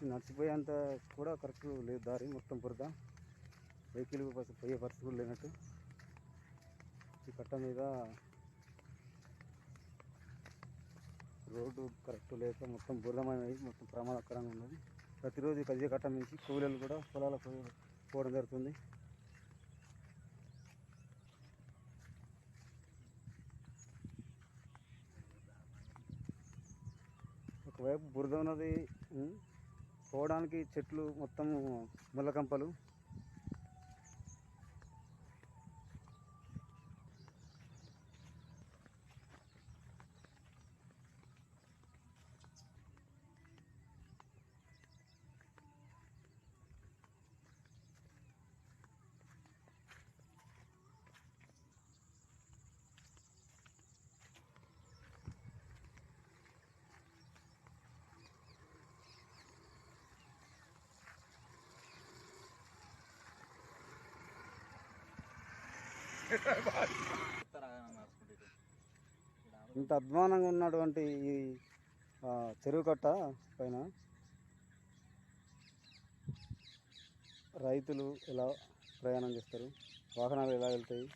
నడిచి నడిచిపోయేంత కూడా కరెక్ట్ లేదు దారి మొత్తం బురద. వెహికల్ పోయే పరిస్థితి కూడా లేనట్టు. ఈ కట్ట మీద రోడ్డు కరెక్ట్ లేక మొత్తం బురదమైనది మొత్తం ప్రమాదకరంగా ఉన్నది. ప్రతిరోజు పది కట్ట నుంచి కూలీలు కూడా పొలాలకు పోవడం జరుగుతుంది. ఒకవైపు బురద ఉన్నది పోవడానికి చెట్లు మొత్తం ముళ్ళకంపలు ఇంత అధ్వానంగా ఉన్నటువంటి ఈ చెరువు కట్ట పైన రైతులు ఎలా ప్రయాణం చేస్తారు? వాహనాలు ఎలా వెళ్తాయి?